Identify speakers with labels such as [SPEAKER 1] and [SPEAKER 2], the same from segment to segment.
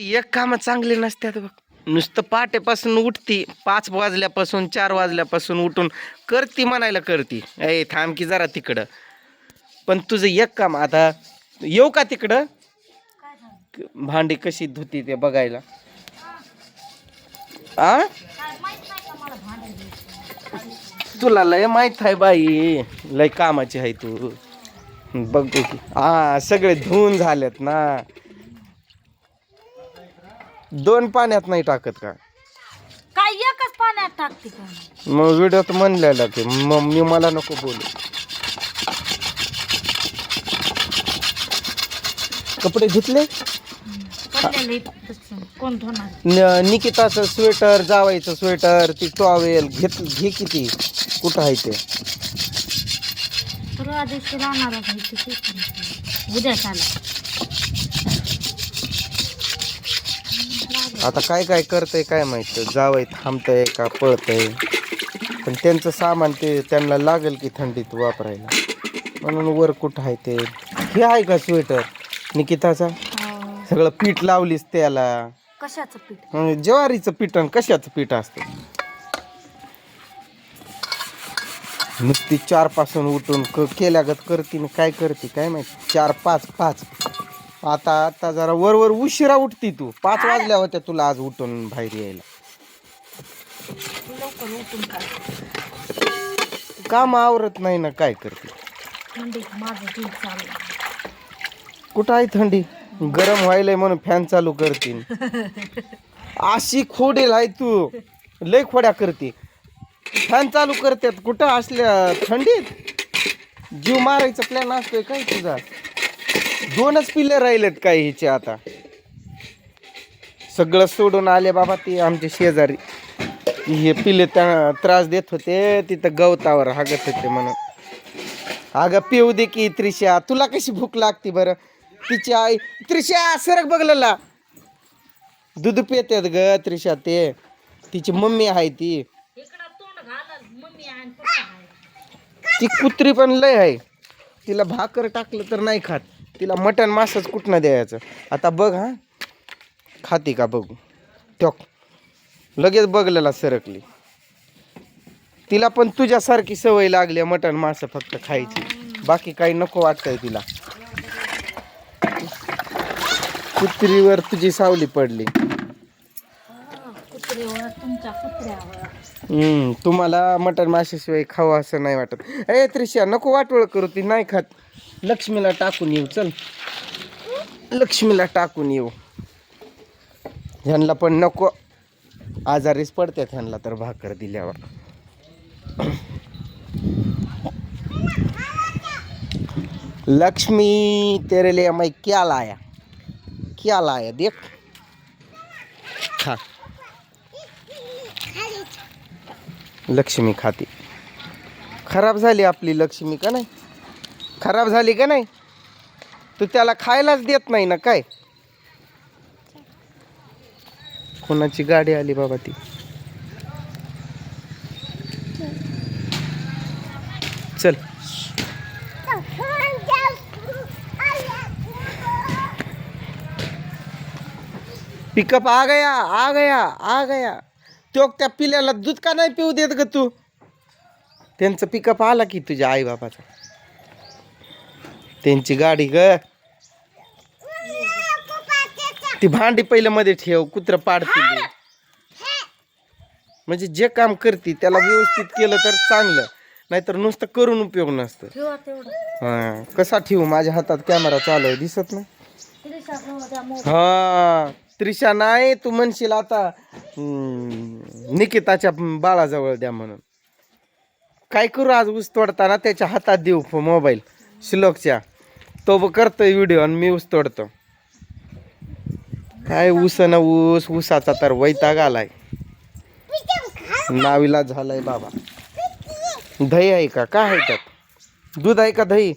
[SPEAKER 1] एक कामं चांगले नसतात बघ. नुसतं पहाटेपासून उठती पाच वाजल्यापासून चार वाजल्यापासून उठून करती म्हणायला करती. ए थांब की जरा तिकडं. पण तुझं एक काम आता येऊ का तिकडं? भांडी कशी धुती ते बघायला? आ? तुला लय माहीत आहे बाई लय कामाची आहे तू. बघू की. हा सगळे धुवून झालेत ना. दोन पाण्यात नाही टाकत का?
[SPEAKER 2] काय एकच पाण्यात टाकते का?
[SPEAKER 1] मग व्हिडिओत म्हणलेलं की मग मी मला नको बोलू. कपडे धुतले
[SPEAKER 2] पडलेले तसं. कोण धुणार?
[SPEAKER 1] न- निकिताचं स्वेटर जावायचं स्वेटर ती टॉवेल घेत घे किती? कुठं आहे ते.
[SPEAKER 2] उद्या
[SPEAKER 1] आता काय काय करतंय काय माहीत? जावय थांबतंय का पळतंय? पण त्यांचं सामान ते त्यांना लागेल की थंडीत वापरायला. म्हणून वर कुठं आहे ते? हे आहे का स्वेटर? निकिताचा? सगळं पीठ लावलीस त्याला.
[SPEAKER 2] कशाचं पीठ?
[SPEAKER 1] अं, ज्वारीचं पीठ आणि कशाचं पीठ असतं? नुसती चारपासून उठून क केल्यागत करते न काय करते काय माहिती? चार पाच पाच. आता आता जरा वर वर उशिरा उठती तू. पाच वाजल्या होत्या तुला आज उठून बाहेर यायला.
[SPEAKER 2] लवकर उठून काय
[SPEAKER 1] काम आवरत नाही ना काय करते?
[SPEAKER 2] माझं चाललं
[SPEAKER 1] कुठं आहे थंडी? गरम व्हायलंय म्हणून फॅन चालू करतील अशी खोडेल आहे तू. लय खोड्या करते. फॅन चालू करतात कुठं असल्या थंडीत? जीव मारायचा प्लॅन असतोय काय तुझा? दोनच पिल्ले राहिलेत काय हिचे आता? सगळं सोडून आले बाबा ते आमचे शेजारी. हे पिल्ले त्या त्रास देत होते तिथं गवतावर हागत होते म्हणून. अगं पिऊ दे की त्रिशा तुला कशी भूक लागते बरं? तिची आई त्रिशा सरक बघलेला दूध पितात ग त्रिशा ते. तिची मम्मी आहे ती. ती कुत्री पण लय आहे. तिला भाकर टाकलं तर नाही खात. तिला मटण मासच कुठनं द्यायचं? आता बघ हा. खाती का बघू? टॉक लगेच बघलेला सरकली. तिला पण तुझ्यासारखी सवय लागली आहे मटण मास फक्त खायची. बाकी काही नको वाटतंय तिला. कुत्रीवर तुझी सावली पडली.
[SPEAKER 2] कुत्रीवर तुमच्या कुत्र्यावर.
[SPEAKER 1] हम्म तुम्हाला मटण माशाशिवाय खावं असं नाही वाटत. ए त्रिशा नको वाटोळ करू ती नाही खात. लक्ष्मीला टाकून येऊ चल. लक्ष्मीला टाकून येऊ. ह्यांना पण नको. आजारीच पडतात ह्यांना तर भाकर दिल्यावर. लक्ष्मी तेरे लिए मैं क्या लाया? क्या लाया? देख. खा. लक्ष्मी खाते. खराब झाली आपली लक्ष्मी का नाही? खराब झाली का नाही? तू त्याला खायलाच देत नाही ना काय? कोणाची गाडी आली बाबा ती? चल. पिकअप आ गया आ गया आ गया. तो त्या पिल्याला दूध का नाही पिऊ देत ग तू? त्यांचं पिकअप आला की तुझ्या आई बाबाचा त्यांची गाडी ग. ती भांडी पहिलं मध्ये ठेव कुत्र पाडतील. म्हणजे जे काम करते त्याला व्यवस्थित केलं तर चांगलं. नाहीतर नुसतं करून उपयोग नसतं. हा कसा ठेवू? माझ्या हातात कॅमेरा चालू आहे दिसत नाही? हा त्रिशा नाही तू म्हणशील आता निकिताच्या बाळाजवळ द्या म्हणून. काय करू आज ऊस तोडताना? त्याच्या हातात देऊ मोबाईल श्लोकच्या. तो करतो करतोय व्हिडिओ आणि मी ऊस तोडतो. काय ऊस न ऊस ऊसाचा तर वैताग आलाय. नावीला झालाय बाबा. दही आहे का? काय आहे त्यात? दूध आहे का दही?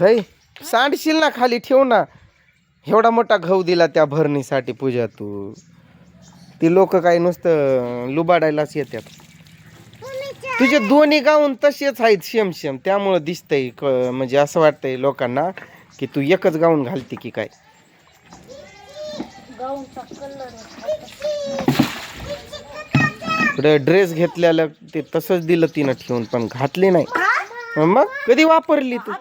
[SPEAKER 1] दही? सांडशील ना खाली ठेव ना. एवढा मोठा घाऊ दिला त्या भरणीसाठी पूजा तू ती लोक काय नुसतं लुबाडायलाच येतात. तुझे दोन्ही गाऊन तसेच आहेत शेम शेम. त्यामुळं दिसतंय क म्हणजे असं वाटतंय लोकांना की तू एकच गाऊन घालते की काय? इकडे ड्रेस घेतलेलं ते तसंच दिलं तिनं ठेवून पण घातली नाही. मग? कधी वापरली तू?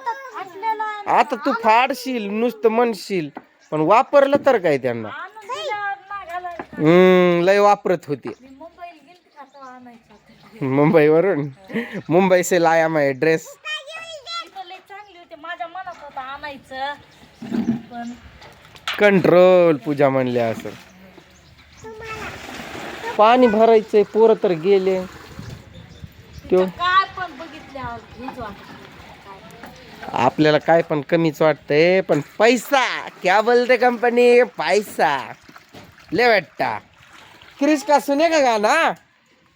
[SPEAKER 1] आता तू फाडशील नुसतं म्हणशील. पण वापरलं तर काय त्यांना
[SPEAKER 2] आणून दिल्यावर ना घालायचं
[SPEAKER 1] हम्म लय वापरत होती.
[SPEAKER 2] तो
[SPEAKER 1] मुंबईवरून? मुंबई से लाया मैं ड्रेस
[SPEAKER 2] तिथं लय चांगली होती माझ्या मनात होतं आणायचं पण
[SPEAKER 1] कंट्रोल पूजा म्हणले असं. पाणी भरायचंय पोरं तर गेले.
[SPEAKER 2] काय पण वाटत
[SPEAKER 1] आपल्याला काय पण कमीच वाटतंय पण पैसा. क्या बोलते कंपनी पैसा. ले बेटा। क्रिश का सुनेगा गाना?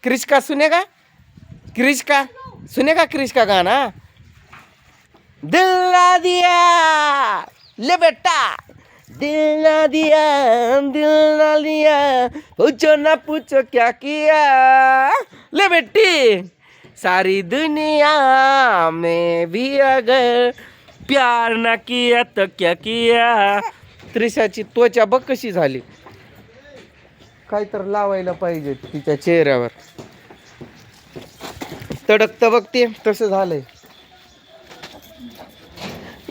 [SPEAKER 1] क्रिश का सुनेगा? क्रिश का सुनेगा क्रिश का गाना? दिल ना दिया। ले बेटा। दिल ना दिया दिल ना दिया। पूछो ना पूछो क्या किया। ले बेटी। सारी दुनिया में भी अगर प्यार ना किया तो क्या किया? त्रिशाची त्वचा बघ कशी झाली. काय तर लावायला पाहिजे तिच्या चेहऱ्यावर. तडकत बघते तसं झालंय.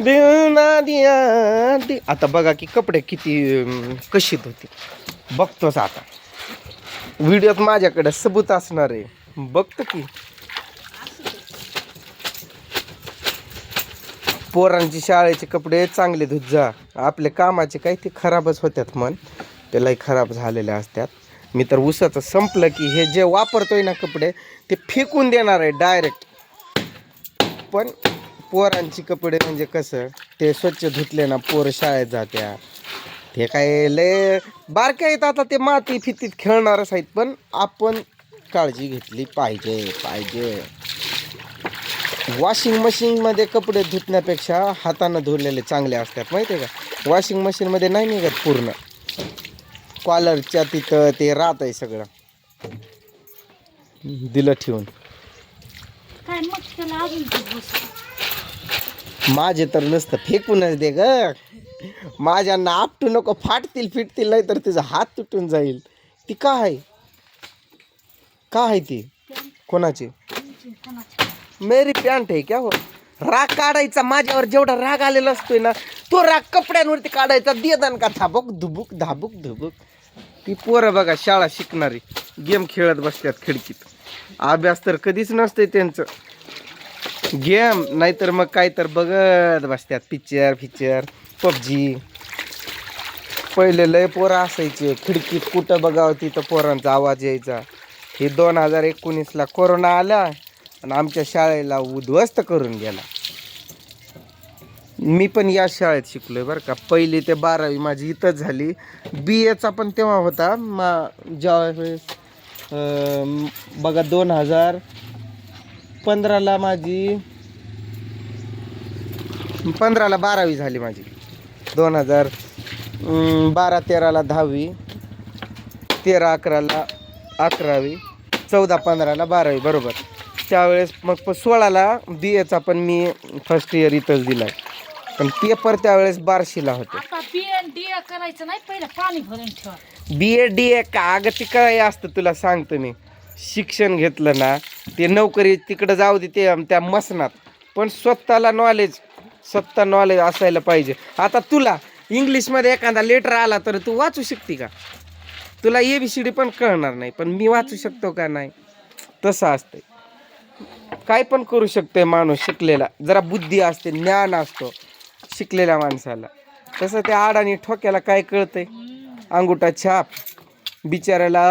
[SPEAKER 1] दिल ना दिया दि- आता बघा की कपडे किती कशीत होते. बघतोच आता. व्हिडिओत माझ्याकडे सबूत असणार आहे. बघतो की. पोरांची शाळेचे कपडे चांगले धुत जा. आपले कामाचे काही ते खराबच होत्यात मन त्यालाही खराब झालेले असतात. मी तर उसाचं संपलं की हे जे वापरतोय ना कपडे ते फेकून देणार आहे डायरेक्ट पण पोरांची कपडे म्हणजे कसं ते स्वच्छ धुतले ना पोर शाळेत जात्या. ते काय लय बारक्या आहेत आता ते माती फितीत खेळणारच आहेत पण आपण काळजी घेतली पाहिजे पाहिजे. वॉशिंग मशीनमध्ये कपडे धुतण्यापेक्षा हातानं धुतलेले चांगले असतात माहिती आहे का वॉशिंग मशीनमध्ये नाही निघत पूर्ण. कॉलरच्या तिथं ते राहत आहे सगळं. दिलं ठेवून.
[SPEAKER 2] काय मग त्याला अजून ते बसतं.
[SPEAKER 1] माझे तर नुसतं फेकूनच दे ग. माझ्यांना आपटू नको फाटतील फिटतील नाही तर तिचा हात तुटून जाईल. ती का आहे? का आहे ती? कोणाची?
[SPEAKER 2] तुमची कोणाची?
[SPEAKER 1] मेरी पॅन्ट आहे क्या हो? राग काढायचा माझ्यावर जेवढा राग आलेला असतोय ना तो राग कपड्यांवरती काढायचा. देदान का धाबुक धुबुक धाबुक धुबुक. ती पोरं बघा शाळा शिकणारी. गेम खेळत बसतात खिडकीत. अभ्यास तर कधीच नसते त्यांचं. गेम नाहीतर मग काय तर बघत बसतात पिक्चर फिक्चर पबजी. पहिले लय पोरं असायचे. खिडकीत कुठं बघावं तिथं पोरांचा आवाज यायचा. हे दोन हजार एकोणीसला कोरोना आला आणि आमच्या शाळेला उद्ध्वस्त करून गेला. मी पण या शाळेत शिकलोय बरं का. पहिली ते बारावी माझी इथंच झाली. बी एचा पण तेव्हा होता. मा ज्यावेळेस बघा दोन हजार पंधराला माझी पंधराला बारावी झाली माझी. दोन हजार बारा तेराला दहावी तेरा अकराला अकरावी चौदा पंधराला बारावी बरोबर. त्यावेळेस मग प सोळाला बी एचा पण मी फर्स्ट इयर इथंच दिला आहे पण पेपर त्यावेळेस बार्शीला होते.
[SPEAKER 2] आता बी एन डी करायचं नाही पहिलं पाणी भरून ठेवा.
[SPEAKER 1] बी ए डी ए का? अगं ते काय असतं तुला सांगतो मी. शिक्षण घेतलं ना ते नोकरी तिकडं जाऊ दे ते त्या मसनात. पण स्वतःला नॉलेज स्वतः नॉलेज असायला पाहिजे. आता तुला इंग्लिशमध्ये एखादा लेटर आला तर तू वाचू शकते का? तुला ए बी सी डी पण कळणार नाही पण मी वाचू शकतो का नाही? तसं असतंय. काय पण करू शकतोय माणूस शिकलेला. जरा बुद्धी असते ज्ञान असतो. शिकलेल्या माणसाला. तसं त्या आडाने ठोक्याला काय कळतंय? अंगुठा छाप. बिचाऱ्याला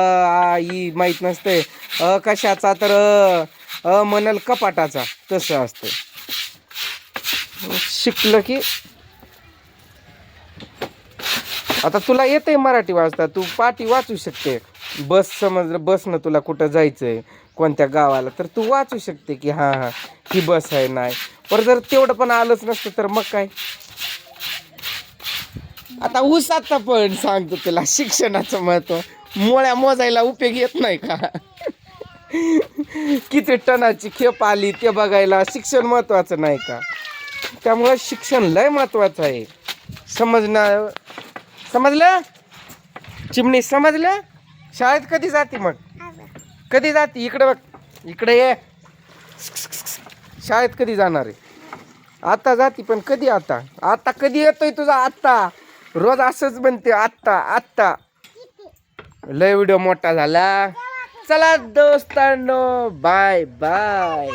[SPEAKER 1] अ, ई माहीत नसतंय. अ कशाचा तर अ, अ म्हणल कपाटाचा. तसं असतं शिकलं की आता तुला येतंय मराठी वाचता? तू पाठी वाचू शकते. बस समजलं बसनं तुला कुठं जायचंय? कोणत्या गावाला? तर तू वाचू शकते की हां हां ही बस आहे नाही. पण जर तेवढं पण आलंच नसतं तर मग काय? आता ऊसाचं पण सांगतो तुला शिक्षणाचं महत्त्व. मोळ्या मोजायला उपयोग येत नाही का? किती टनाची खेप आली ते बघायला शिक्षण महत्वाचं नाही का? त्यामुळं शिक्षण लय महत्वाचं आहे. समजणार समजलं? चिमणी समजल्या शाळेत कधी जाते मग? कधी जाते? इकडे बघ. इकडे ये. शाळेत कधी जाणार आहे? आता जाती पण कधी आता? आता कधी येतोय तुझा आत्ता? रोज असंच म्हणते आत्ता आत्ता. लय व्हिडिओ मोठा झाला. चला दोस्तांनो बाय बाय.